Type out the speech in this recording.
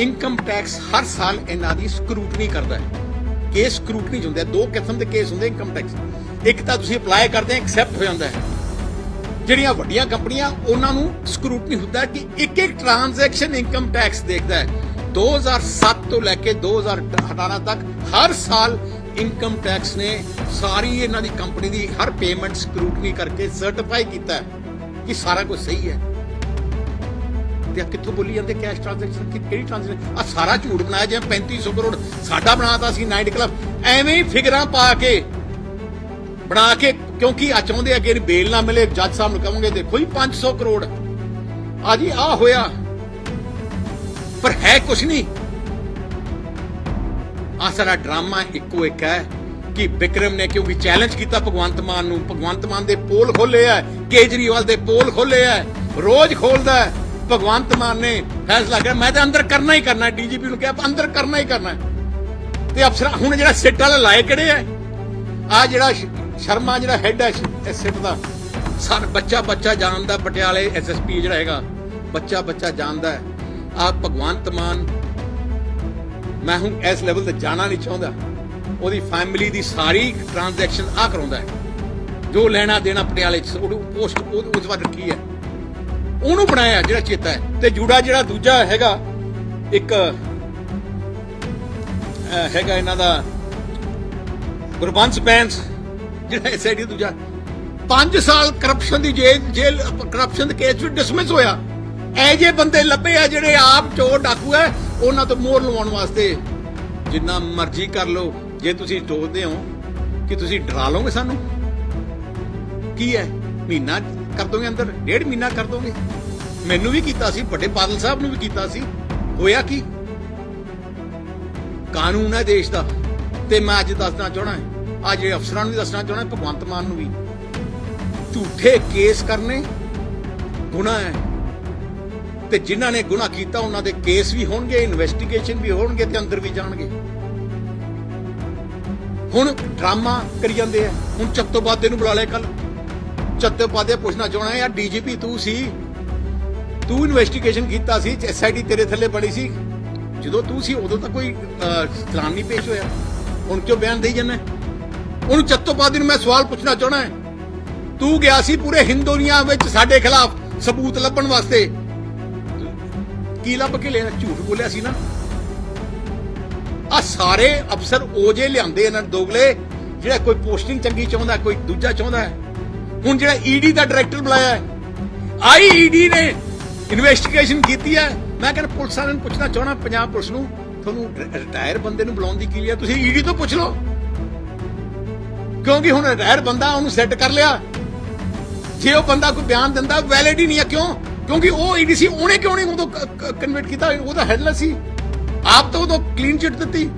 Income tax ਹਰ ਸਾਲ ਇਹਨਾਂ ਦੀ scrutiny ਕਰਦਾ ਹੈ। ਕੇਸ ਸਕਰੂਟਨੀ ਹੁੰਦੇ ਆ, ਦੋ ਕਿਸਮ ਦੇ ਕੇਸ ਹੁੰਦੇ ਇਨਕਮ ਟੈਕਸ ਇੱਕ ਤਾਂ ਤੁਸੀਂ ਅਪਲਾਈ ਕਰਦੇ ਆ ਐਕਸੈਪਟ ਹੋ ਜਾਂਦਾ ਹੈ। ਜਿਹੜੀਆਂ ਵੱਡੀਆਂ ਕੰਪਨੀਆਂ, ਉਹਨਾਂ ਨੂੰ ਸਕਰੂਟਨੀ ਹੁੰਦਾ ਕਿ ਇੱਕ ਇੱਕ ਟ੍ਰਾਂਜੈਕਸ਼ਨ ਇਨਕਮ ਟੈਕਸ ਦੇਖਦਾ ਹੈ। 2007 ਤੋਂ ਲੈ ਕੇ 2018 ਤੱਕ ਹਰ ਸਾਲ ਇਨਕਮ ਟੈਕਸ ਨੇ ਸਾਰੀ ਇਹਨਾਂ ਦੀ ਕੰਪਨੀ ਦੀ ਹਰ ਪੇਮੈਂਟ ਸਕਰੂਟਨੀ ਕਰਕੇ ਸਰਟੀਫਾਈ ਕੀਤਾ ਕਿ ਸਾਰਾ ਕੁਝ ਸਹੀ ਹੈ। ਤੇ ਆ, ਕਿੱਥੋਂ ਬੋਲੀ ਜਾਂਦੇ ਕੈਸ਼ ਟ੍ਰਾਂਜੈਕਸ਼ਨ ਕਿਹੜੀ ਟ੍ਰਾਂਜੈਕਸ਼ਨ ਆ ਸਾਰਾ ਝੂਠ ਬਣਾਇਆ ਜਿਵੇਂ 3500 ਕਰੋੜ ਸਾਡਾ ਬਣਾਤਾ ਸੀ ਨਾਈਟ ਕਲੱਬ ਐਵੇਂ ਹੀ ਫਿਗਰਾਂ ਪਾ ਕੇ, ਬਣਾ ਕੇ, ਕਿਉਂਕਿ ਆ ਚਾਹੁੰਦੇ ਆ ਕਿ ਬੇਲ ਨਾ ਮਿਲੇ, ਜੱਜ ਸਾਹਿਬ ਨੂੰ ਕਹੋਗੇ, ਦੇਖੋ ਜੀ 500 ਕਰੋੜ। ਆ ਜੀ ਆ ਹੋਇਆ। ਪਰ ਹੈ ਕੁਛ ਨਹੀਂ। ਆ ਸਾਰਾ ਡਰਾਮਾ ਇੱਕੋ ਇੱਕ ਹੈ ਕਿ ਵਿਕਰਮ ਨੇ ਕਿਉਂਕਿ ਚੈਲੰਜ ਕੀਤਾ ਭਗਵੰਤ ਮਾਨ ਨੂੰ, ਭਗਵੰਤ ਮਾਨ ਦੇ ਪੋਲ ਖੋਲੇ ਆ, ਕੇਜਰੀਵਾਲ ਦੇ ਪੋਲ ਖੋਲੇ ਆ, ਰੋਜ਼ ਖੋਲਦਾ ਹੈ। ਭਗਵੰਤ ਮਾਨ ਨੇ ਫੈਸਲਾ ਕਰਿਆ, ਮੈਂ ਤਾਂ ਅੰਦਰ ਕਰਨਾ ਹੀ ਕਰਨਾ, ਡੀਜੀਪੀ ਨੂੰ ਕਿਹਾ ਅੰਦਰ ਕਰਨਾ ਹੀ ਕਰਨਾ ਤੇ ਅਫਸਰ, ਹੁਣ ਜਿਹੜਾ ਸਿੱਟ ਵਾਲਾ ਲਾਏ ਕਿਹੜੇ ਆ? ਆ ਜਿਹੜਾ ਸ਼ਰਮਾ, ਜਿਹੜਾ ਹੈੱਡ ਹੈ ਇਸ ਸਿੱਟ ਦਾ, ਸਰ, ਬੱਚਾ ਬੱਚਾ ਜਾਣਦਾ, ਪਟਿਆਲੇ ਐਸਐਸਪੀ ਜਿਹੜਾ ਹੈਗਾ, ਬੱਚਾ ਬੱਚਾ ਜਾਣਦਾ ਹੈ। ਆ ਭਗਵੰਤ ਮਾਨ, ਮੈਂ ਹੁਣ ਇਸ ਲੈਵਲ ਤੇ ਜਾਣਾ ਨਹੀਂ ਚਾਹੁੰਦਾ। ਉਹਦੀ ਫੈਮਿਲੀ ਦੀ ਸਾਰੀ ਟ੍ਰਾਂਜੈਕਸ਼ਨ ਆ ਕਰਾਉਂਦਾ ਹੈ। ਜੋ ਲੈਣਾ ਦੇਣਾ ਪਟਿਆਲੇ ਚ, ਉਹ ਪੋਸਟ ਉਹ ਉਸ ਵਾਰ ਰੱਖੀ ਹੈ? ਉਹਨੂੰ ਬਣਾਇਆ ਜਿਹੜਾ ਚੇਤਾ ਹੈ। ਤੇ ਜੂੜਾ ਜਿਹੜਾ ਦੂਜਾ ਹੈਗਾ, ਇੱਕ ਹੈਗਾ ਇਹਨਾਂ ਦਾ ਗੁਰਬੰਸ ਬੈਂਸ ਜਿਹੜਾ ਐਸਆਈਡੀ ਦੂਜਾ। 5 ਸਾਲ ਕਰਪਸ਼ਨ ਦੀ ਜੇਲ੍ਹ ਜੇਲ੍ਹ ਕਰਪਸ਼ਨ ਦੇ ਕੇਸ ਵਿੱਚ ਡਿਸਮਿਸ ਹੋਇਆ। ਐ ਜੇ ਬੰਦੇ ਲੱਭੇ ਆ ਜਿਹੜੇ ਆਪ ਚੋਰ ਡਾਕੂ ਹੈ ਉਹਨਾਂ ਤੋਂ ਮੋਹਰ ਲਵਾਉਣ ਵਾਸਤੇ। ਜਿੰਨਾ ਮਰਜ਼ੀ ਕਰ ਲਓ, ਜੇ ਤੁਸੀਂ ਸੋਚਦੇ ਹੋ ਕਿ ਤੁਸੀਂ ਡਰਾ ਲਓਗੇ ਸਾਨੂੰ, ਕੀ ਹੈ? ਮਹੀਨਾ ਕਰ ਦੋਗੇ ਅੰਦਰ? ਡੇਢ ਮਹੀਨਾ ਕਰ ਦੋਗੇ? ਮੈਨੂੰ ਵੀ ਕੀਤਾ ਸੀ, ਵੱਡੇ ਬਾਦਲ ਸਾਹਿਬ ਨੂੰ ਵੀ ਕੀਤਾ ਸੀ। ਹੋਇਆ ਕੀ? ਕਾਨੂੰਨ ਹੈ ਦੇਸ਼ ਦਾ। ਤੇ ਮੈਂ ਅੱਜ ਦੱਸਣਾ ਚਾਹਣਾ ਅੱਜ ਜਿਹੜੇ ਅਫਸਰਾਂ ਨੂੰ ਵੀ ਦੱਸਣਾ ਚਾਹਣਾ ਭਗਵੰਤ ਮਾਨ ਨੂੰ ਵੀ। ਝੂਠੇ ਕੇਸ ਕਰਨੇ ਗੁਨਾਹ ਹੈ। ਤੇ ਜਿਨ੍ਹਾਂ ਨੇ ਗੁਨਾਹ ਕੀਤਾ, ਉਹਨਾਂ ਦੇ ਕੇਸ ਵੀ ਹੋਣਗੇ ਇਨਵੈਸਟੀਗੇਸ਼ਨ ਵੀ ਹੋਣਗੇ ਤੇ ਅੰਦਰ ਵੀ ਜਾਣਗੇ। ਹੁਣ ਡਰਾਮਾ ਕਰੀ ਜਾਂਦੇ ਆ। ਹੁਣ ਚੱਤੋਬਾਦੇ ਨੂੰ ਬੁਲਾ ਲਿਆ ਕੱਲ ਚੱਤੋਬਾਦੇ ਪੁੱਛਣਾ ਚਾਹਣਾ ਯਾਰ ਡੀਜੀਪੀ ਤੂੰ ਸੀ। ਤੂੰ ਇਨਵੈਸਟੀਗੇਸ਼ਨ ਕੀਤਾ ਸੀ ਐਸਆਈਡੀ ਤੇਰੇ ਥੱਲੇ ਬਣੀ ਸੀ। ਜਦੋਂ ਤੂੰ ਸੀ, ਉਦੋਂ ਤਾਂ ਕੋਈ ਚਲਾਨ ਨਹੀਂ ਪੇਸ਼ ਹੋਇਆ। ਹੁਣ ਕਿਉਂ ਬਿਆਨ ਦੇਈ ਜਾਂਦਾ? ਉਹਨੂੰ ਚੱਤੋਬਾਦੀ ਨੂੰ ਮੈਂ ਸਵਾਲ ਪੁੱਛਣਾ ਚਾਹਣਾ ਹੈ। ਤੂੰ ਗਿਆ ਸੀ ਪੂਰੇ ਹਿੰਦੁਨੀਆ ਵਿੱਚ ਸਾਡੇ ਖਿਲਾਫ ਸਬੂਤ ਲੱਭਣ ਵਾਸਤੇ। ਕੀ ਲੱਭ ਕੇ ਲਿਆ? ਝੂਠ ਬੋਲਿਆ ਸੀ ਨਾ। ਆ ਸਾਰੇ ਅਫਸਰ ਓਜੇ ਲਿਆਂਦੇ ਇਹਨਾਂ ਦੋਗਲੇ, ਜਿਹੜਾ ਕੋਈ ਪੋਸਟਿੰਗ ਚੰਗੀ ਚਾਹੁੰਦਾ, ਕੋਈ ਦੂਜਾ ਚਾਹੁੰਦਾ ਹੈ। ਹੁਣ ਜਿਹੜਾ ਈਡੀ ਦਾ ਡਾਇਰੈਕਟਰ ਬੁਲਾਇਆ ਹੈ। ਆਈਈਡੀ ਨੇ ਇਨਵੈਸਟੀਗੇਸ਼ਨ ਕੀਤੀ ਹੈ। ਮੈਂ ਕਹਿੰਦਾ ਪੁਲਿਸ ਵਾਲਿਆਂ ਨੂੰ ਪੁੱਛਣਾ ਚਾਹਣਾ ਪੰਜਾਬ ਪੁਲਿਸ ਨੂੰ, ਤੁਹਾਨੂੰ ਰਿਟਾਇਰ ਬੰਦੇ ਨੂੰ ਬੁਲਾਉਣ ਦੀ ਕੀ ਹੈ ਤੁਸੀਂ ਈਡੀ ਤੋਂ ਪੁੱਛ ਲਓ। ਕਿਉਂਕਿ ਹੁਣ ਰਿਟਾਇਰ ਬੰਦਾ, ਉਹਨੂੰ ਸੈੱਟ ਕਰ ਲਿਆ। ਜੇ ਉਹ ਬੰਦਾ ਕੋਈ ਬਿਆਨ ਦਿੰਦਾ ਵੈਲਿਡ ਹੀ ਨਹੀਂ ਹੈ ਕਿਉਂ? ਕਿਉਂਕਿ ਉਹ ਈਡੀ ਸੀ, ਉਹਨੇ ਕਿਉਂ ਨਹੀਂ ਉਦੋਂ ਕਨਵਰਟ ਕੀਤਾ? ਉਹਦਾ ਹੈਡਲੈਸ ਸੀ। ਆਪ ਤਾਂ ਉਦੋਂ ਕਲੀਨ ਚਿੱਟ ਦਿੱਤੀ।